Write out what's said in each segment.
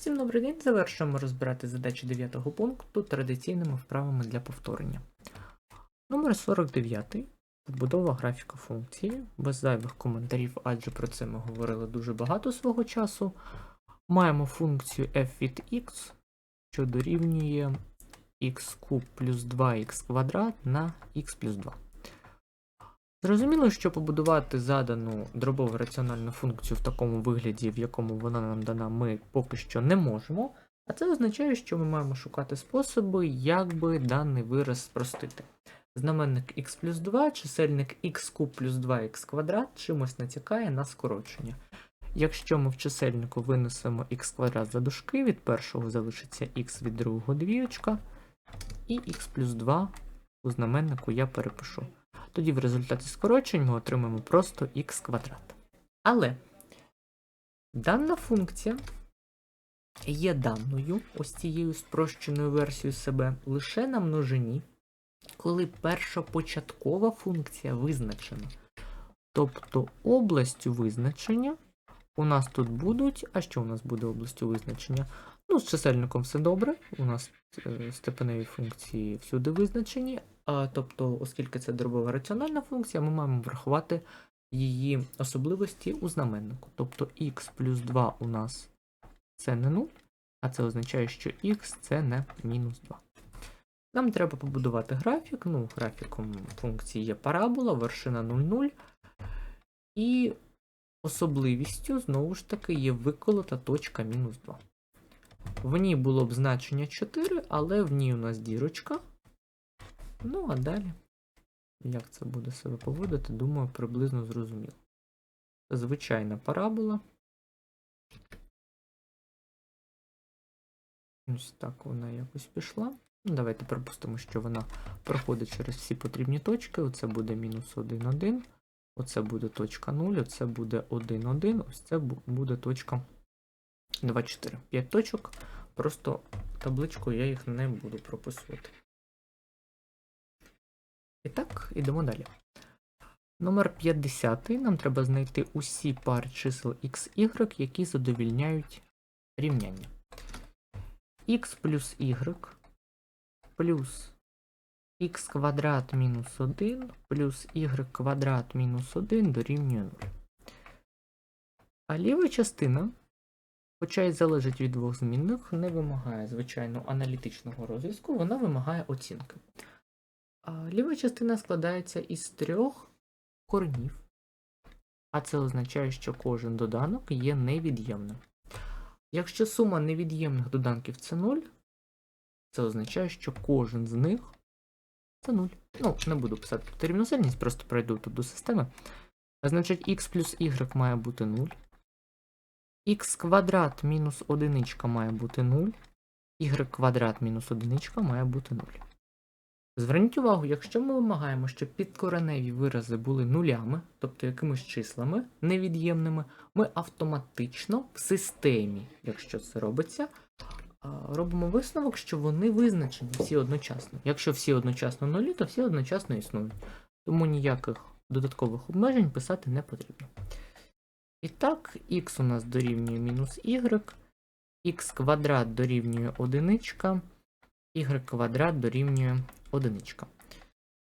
Всім добрий день. Завершуємо розбирати задачі 9 пункту традиційними вправами для повторення. Номер 49. Побудова графіка функції. Без зайвих коментарів, адже про це ми говорили дуже багато свого часу. Маємо функцію f від x, що дорівнює x куб плюс 2х квадрат на x плюс 2. Зрозуміло, що побудувати задану дробову раціональну функцію в такому вигляді, в якому вона нам дана, ми поки що не можемо. А це означає, що ми маємо шукати способи, як би даний вираз спростити. Знаменник x плюс 2, чисельник x куб плюс 2х квадрат чимось натякає на скорочення. Якщо ми в чисельнику винесемо х квадрат за дужки, від першого залишиться х від другого двіючка, і х плюс 2 у знаменнику я перепишу. Тоді в результаті скорочень ми отримаємо просто х квадрат. Але дана функція є даною ось цією спрощеною версією себе лише на множині, коли перша початкова функція визначена. Тобто областю визначення у нас тут будуть. А що у нас буде областю визначення? Ну, з чисельником все добре. У нас е, степеневі функції всюди визначені. Тобто, оскільки це дробова раціональна функція, ми маємо врахувати її особливості у знаменнику. Тобто х плюс 2 у нас це не 0, а це означає, що х це не мінус 2. Нам треба побудувати графік. Ну, графіком функції є парабола, вершина 0,0. І особливістю, знову ж таки, є виколота точка мінус 2. В ній було б значення 4, але в ній у нас дірочка. Ну, а далі, як це буде себе поводити, думаю, приблизно зрозуміло. Звичайна парабола. Ось так вона якось пішла. Давайте припустимо, що вона проходить через всі потрібні точки. Оце буде мінус 1, 1. Оце буде точка 0, оце буде 1, 1, ось це буде точка 2, 4. 5 точок. Просто табличку я їх не буду прописувати. І так, ідемо далі. Номер 50. Нам треба знайти усі пари чисел x, y, які задовільняють рівняння. x плюс y плюс x квадрат мінус 1 плюс y квадрат мінус 1 дорівнює 0. А ліва частина, хоча й залежить від двох змінних, не вимагає, звичайно, аналітичного розв'язку, вона вимагає оцінки. Ліва частина складається із трьох корнів, а це означає, що кожен доданок є невід'ємним. Якщо сума невід'ємних доданків це 0, це означає, що кожен з них це 0. Ну, не буду писати тут просто пройду тут до системи. Значить, x плюс y має бути 0. х квадрат мінус 1 має бути 0. y квадрат мінус 1 має бути 0. Зверніть увагу, якщо ми вимагаємо, щоб підкореневі вирази були нулями, тобто якимись числами невід'ємними, ми автоматично в системі, якщо це робиться, робимо висновок, що вони визначені всі одночасно. Якщо всі одночасно нулі, то всі одночасно існують. Тому ніяких додаткових обмежень писати не потрібно. І так, х у нас дорівнює мінус y, х квадрат дорівнює 1, y квадрат дорівнює 1.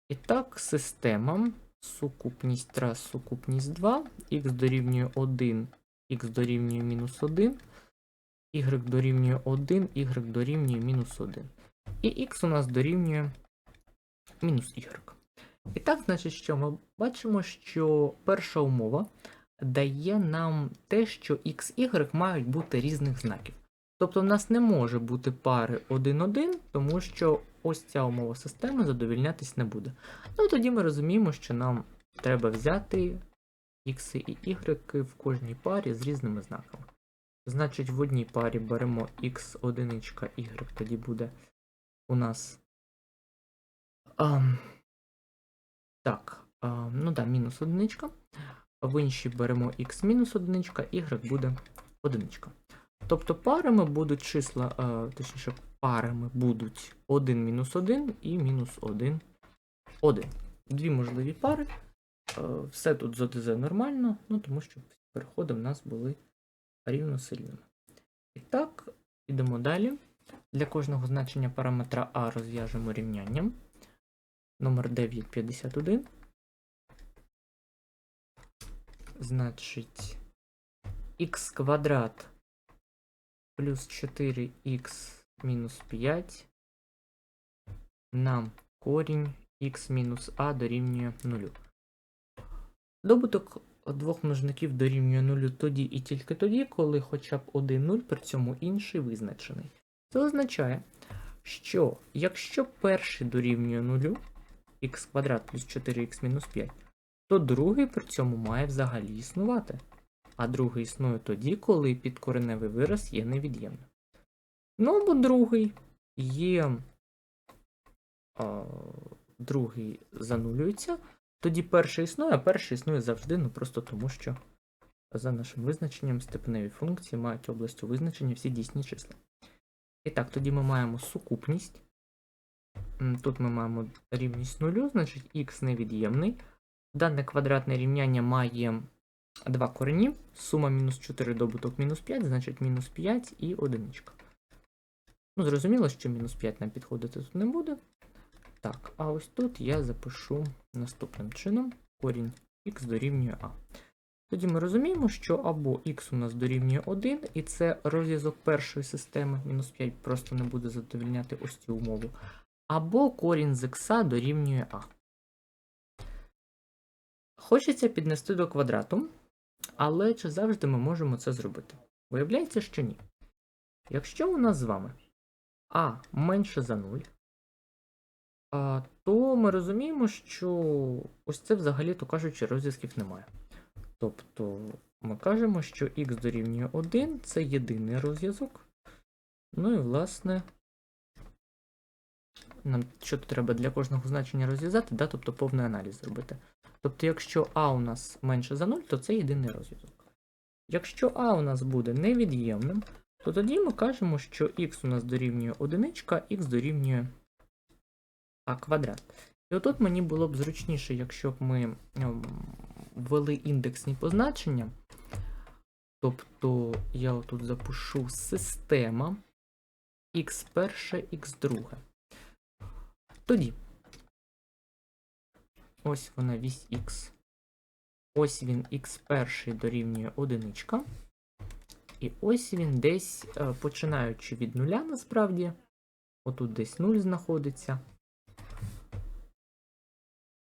І так, система сукупність раз, сукупність 2, х дорівнює 1, х дорівнює мінус 1, y дорівнює 1, y дорівнює мінус 1. І х у нас дорівнює мінус y. І так, значить, що ми бачимо, що перша умова дає нам те, що x, y мають бути різних знаків. Тобто в нас не може бути пари 1-1, тому що ось ця умова системи задовільнятись не буде. Ну тоді ми розуміємо, що нам треба взяти x і y в кожній парі з різними знаками. Значить, в одній парі беремо x1, y, тоді буде у нас. А, так, а, ну да, мінус одиничка. В іншій беремо x мінус одиничка, y буде одиничка. Тобто парами будуть числа, а, точніше, парами будуть 1 мінус 1 і мінус 1, 1. Дві можливі пари. А, все тут з ОДЗ нормально, ну тому що переходи в нас були рівносильними. І так, ідемо далі. Для кожного значення параметра А розв'яжемо рівнянням. Номер 951. Значить, х квадрат плюс 4х мінус 5 на корінь х мінус а дорівнює 0. Добуток двох множників дорівнює 0 тоді і тільки тоді, коли хоча б один 0, при цьому інший визначений. Це означає, що якщо перший дорівнює 0, х квадрат плюс 4х мінус 5, то другий при цьому має взагалі існувати. А другий існує тоді, коли підкореневий вираз є невід'ємним. Ну або другий є. А, другий занулюється, тоді перший існує, а перший існує завжди, ну просто тому, що за нашим визначенням степеневі функції мають областю визначення всі дійсні числа. І так, тоді ми маємо сукупність. Тут ми маємо рівність нулю, значить х невід'ємний. Дане квадратне рівняння має два корені. Сума мінус 4 добуток мінус 5, значить мінус 5 і одиничка. Ну, зрозуміло, що мінус 5 нам підходити тут не буде. Так, а ось тут я запишу наступним чином корінь х дорівнює а. Тоді ми розуміємо, що або х у нас дорівнює 1, і це розв'язок першої системи, мінус 5 просто не буде задовільняти ось цю умову. Або корінь з х дорівнює а. Хочеться піднести до квадрату, але чи завжди ми можемо це зробити? Виявляється, що ні. Якщо у нас з вами а менше за 0, то ми розуміємо, що ось це взагалі, то кажучи, розв'язків немає. Тобто ми кажемо, що х дорівнює 1 це єдиний розв'язок. Ну і власне. Нам що треба для кожного значення розв'язати, да? тобто повний аналіз зробити. Тобто, якщо А у нас менше за 0, то це єдиний розв'язок. Якщо А у нас буде невід'ємним, то тоді ми кажемо, що х у нас дорівнює 1, х дорівнює а квадрат. І отут мені було б зручніше, якщо б ми ем, ввели індексні позначення. Тобто я отут запишу система x перше, x друге. Тоді. Ось вона вісь x. Ось він x перший дорівнює одиничка. І ось він десь, е, починаючи від нуля, насправді. Отут десь 0 знаходиться.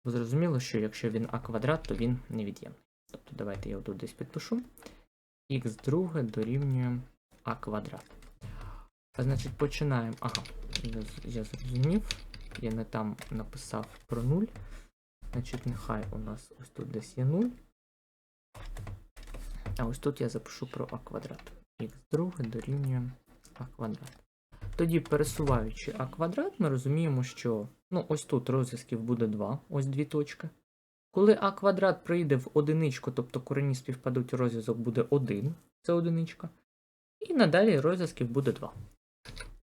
Зрозуміло, що якщо він а квадрат, то він невід'ємний. Тобто давайте я отут десь підпишу. х друге дорівнює а квадрат. А значить, починаємо. Ага, я, зрозумів. Я не там написав про 0. Значить, нехай у нас ось тут десь є 0. А ось тут я запишу про а квадрат. х друге дорівнює а квадрат. Тоді, пересуваючи а квадрат, ми розуміємо, що ну, ось тут розв'язків буде 2, ось дві точки. Коли а квадрат прийде в одиничку, тобто корені співпадуть, розв'язок буде 1, це одиничка. І надалі розв'язків буде 2.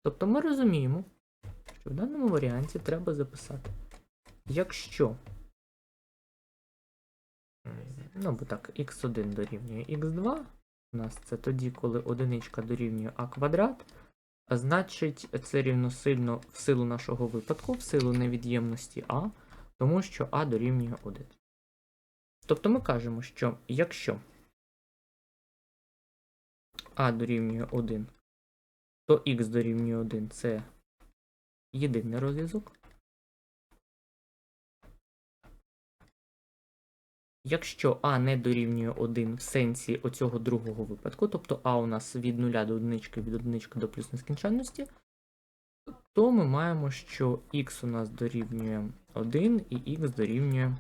Тобто ми розуміємо, що в даному варіанті треба записати. Якщо. Ну, бо так, х1 дорівнює х2. У нас це тоді, коли одиничка дорівнює а квадрат. Значить, це рівносильно в силу нашого випадку, в силу невід'ємності А, тому що А дорівнює 1. Тобто ми кажемо, що якщо А дорівнює 1, то Х дорівнює 1 це єдиний розв'язок. Якщо А не дорівнює 1 в сенсі оцього другого випадку, тобто А у нас від 0 до 1, від 1 до плюс нескінченності, то ми маємо, що х у нас дорівнює 1 і х дорівнює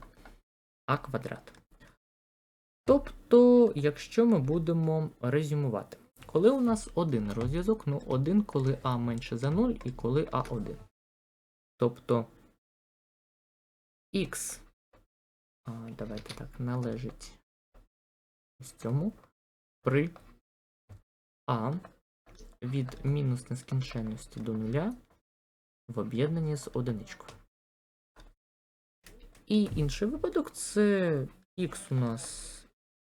а квадрат. Тобто, якщо ми будемо резюмувати, коли у нас один розв'язок, ну один, коли а менше за 0 і коли а1. Тобто х давайте так, належить цьому при А від мінус нескінченності до нуля в об'єднанні з одиничкою. І інший випадок це х у нас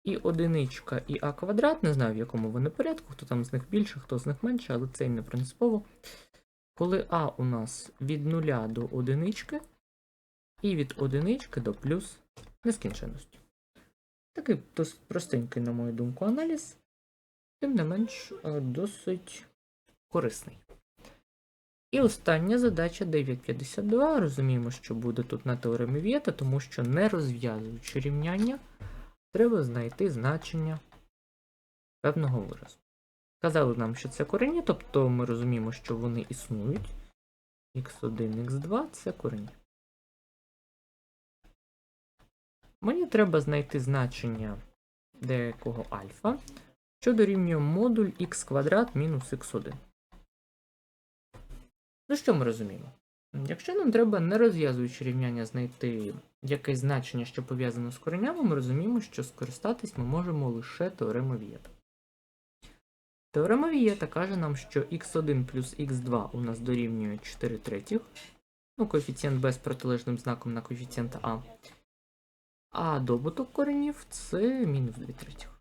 і одиничка, і а квадрат, не знаю в якому вони порядку, хто там з них більше, хто з них менше, але це і не принципово. Коли а у нас від нуля до одинички, і від одинички до плюс нескінченності. Такий досить простенький, на мою думку, аналіз, тим не менш е, досить корисний. І остання задача 9.52. Розуміємо, що буде тут на теоремі Вієта, тому що не розв'язуючи рівняння, треба знайти значення певного виразу. Казали нам, що це корені, тобто ми розуміємо, що вони існують. x1, x2 це корені. Мені треба знайти значення деякого альфа, що дорівнює модуль х квадрат мінус х1. Ну що ми розуміємо? Якщо нам треба, не розв'язуючи рівняння, знайти якесь значення, що пов'язане з коренями, ми розуміємо, що скористатись ми можемо лише теоремою Вієта. Теорема Вієта каже нам, що x1 плюс x2 у нас дорівнює 4 третіх, ну, коефіцієнт b з протилежним знаком на коефіцієнт а. А добуток коренів це мінус 2 третіх.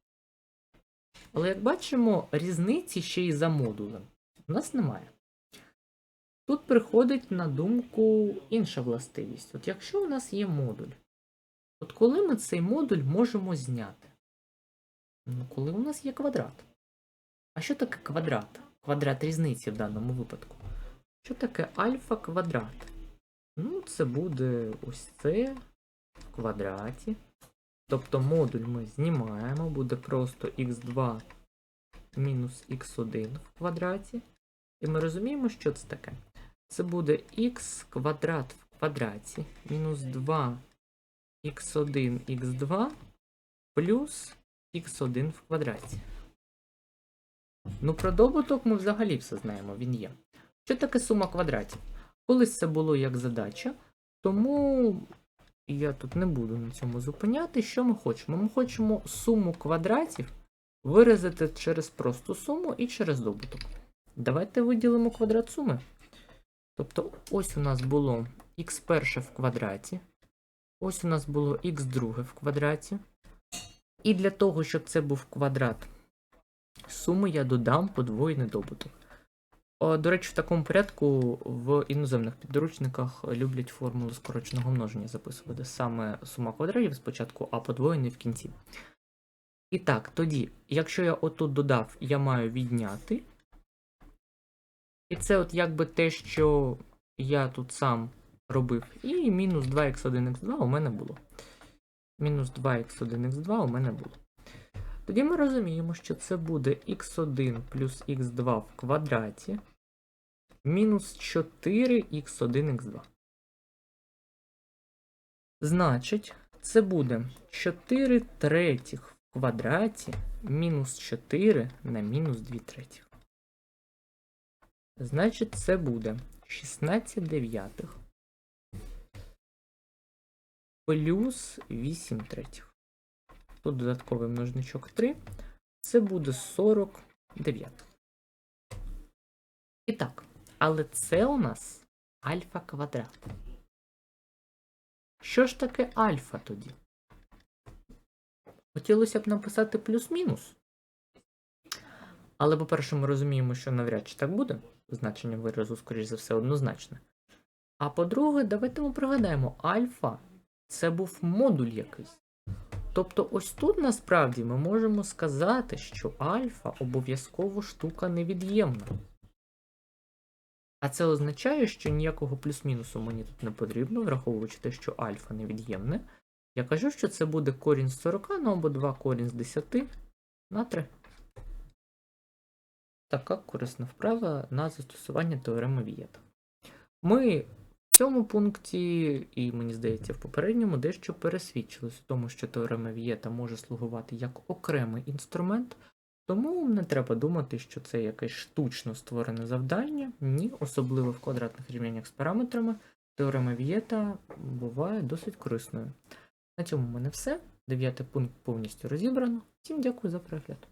Але як бачимо, різниці ще й за модулем у нас немає. Тут приходить на думку інша властивість. От якщо у нас є модуль, от коли ми цей модуль можемо зняти? Ну, коли у нас є квадрат. А що таке квадрат? Квадрат різниці в даному випадку. Що таке альфа квадрат? Ну, це буде ось це квадраті. Тобто модуль ми знімаємо, буде просто х2 мінус х1 в квадраті. І ми розуміємо, що це таке. Це буде х квадрат в квадраті мінус 2 х1 х2 плюс х1 в квадраті. Ну, про добуток ми взагалі все знаємо, він є. Що таке сума квадратів? Колись це було як задача, тому я тут не буду на цьому зупиняти. Що ми хочемо? Ми хочемо суму квадратів виразити через просту суму і через добуток. Давайте виділимо квадрат суми. Тобто, ось у нас було х перше в квадраті, ось у нас було х друге в квадраті. І для того, щоб це був квадрат суми, я додам подвоєний добуток. О, До речі, в такому порядку в іноземних підручниках люблять формулу скороченого множення записувати саме сума квадратів спочатку, а подвоєний в кінці. І так, тоді, якщо я отут додав, я маю відняти. І це от якби те, що я тут сам робив. І мінус 2х1х2 у мене було. Мінус 2х1х2 у мене було. Тоді ми розуміємо, що це буде х1 плюс х2 в квадраті мінус 4х1х2. Значить, це буде 4 третіх в квадраті мінус 4 на мінус 2 третіх. Значить, це буде 16 дев'ятих плюс 8 третіх. Тут додатковий множничок 3. Це буде 49. І так, але це у нас альфа квадрат. Що ж таке альфа тоді? Хотілося б написати плюс-мінус. Але, по-перше, ми розуміємо, що навряд чи так буде. Значення виразу, скоріш за все, однозначне. А по-друге, давайте ми пригадаємо, альфа це був модуль якийсь. Тобто, ось тут насправді ми можемо сказати, що альфа обов'язково штука невід'ємна. А це означає, що ніякого плюс-мінусу мені тут не потрібно, враховуючи те, що альфа невід'ємне. Я кажу, що це буде корінь з 40, ну або 2 корінь з 10 на 3. Така корисна вправа на застосування теореми Вієта. Ми цьому пункті, і мені здається, в попередньому дещо пересвідчились в тому, що теорема Вієта може слугувати як окремий інструмент, тому не треба думати, що це якесь штучно створене завдання. Ні, особливо в квадратних рівняннях з параметрами. Теорема Вієта буває досить корисною. На цьому в мене все. Дев'ятий пункт повністю розібрано. Всім дякую за перегляд.